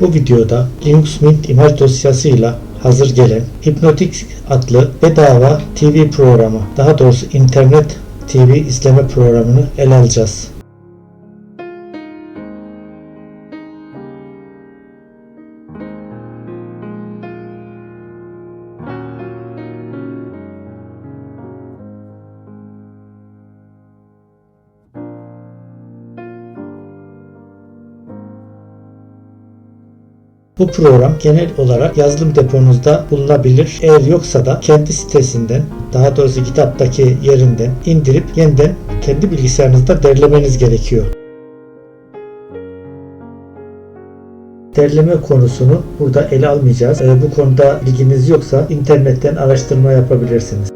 Bu videoda Linux Mint imaj dosyasıyla hazır gelen Hypnotic adlı bedava TV programı, daha doğrusu internet TV izleme programını ele alacağız. Bu program genel olarak yazılım deponuzda bulunabilir. Eğer yoksa da kendi sitesinden, daha doğrusu kitaptaki yerinden indirip yeniden kendi bilgisayarınızda derlemeniz gerekiyor. Derleme konusunu burada ele almayacağız. Bu konuda bilginiz yoksa internetten araştırma yapabilirsiniz.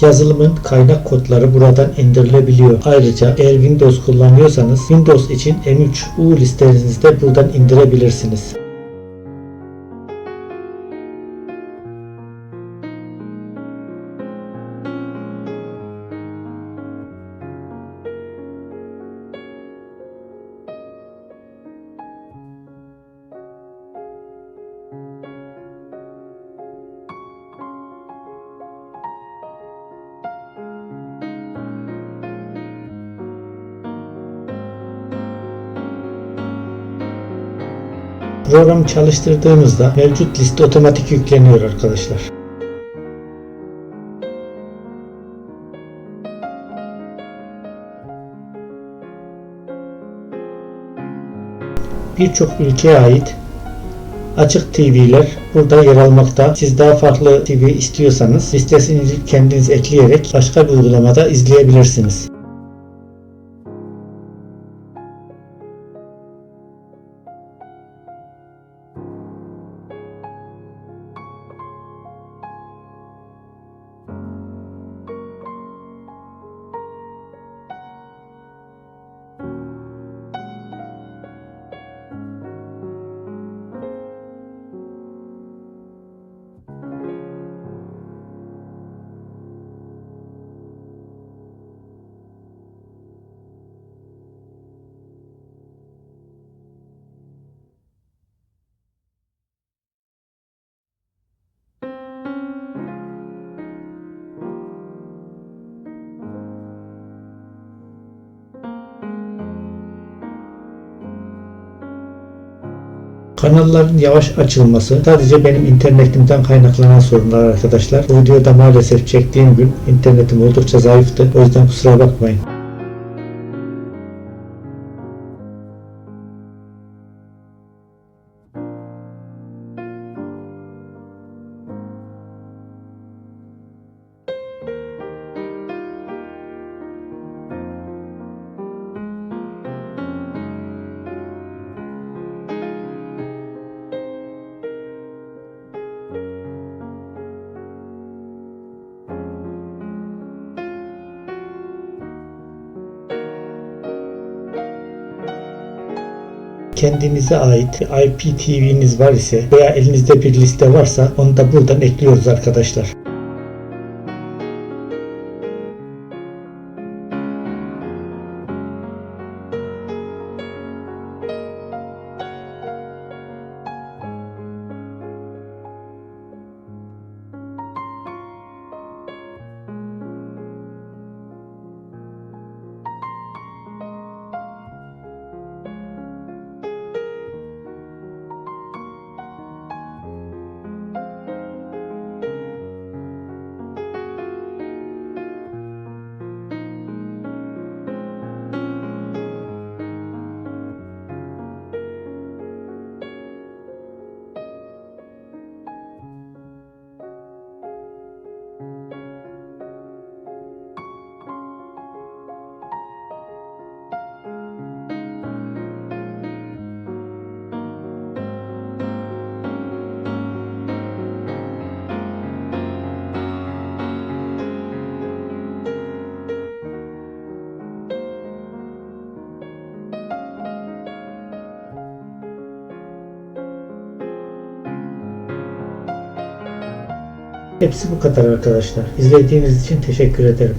Yazılımın kaynak kodları buradan indirilebiliyor. Ayrıca eğer Windows kullanıyorsanız Windows için M3U listenizde de buradan indirebilirsiniz. Programı çalıştırdığınızda mevcut liste otomatik yükleniyor arkadaşlar. Birçok ülkeye ait açık TV'ler burada yer almakta. Siz daha farklı TV istiyorsanız listesini kendiniz ekleyerek başka bir uygulamada izleyebilirsiniz. Kanalların yavaş açılması sadece benim internetimden kaynaklanan sorunlar arkadaşlar. Bu videoda maalesef çektiğim gün internetim oldukça zayıftı. O yüzden kusura bakmayın. Kendinize ait IPTV'niz var ise veya elinizde bir liste varsa onu da buradan ekliyoruz arkadaşlar. Hepsi bu kadar arkadaşlar. İzlediğiniz için teşekkür ederim.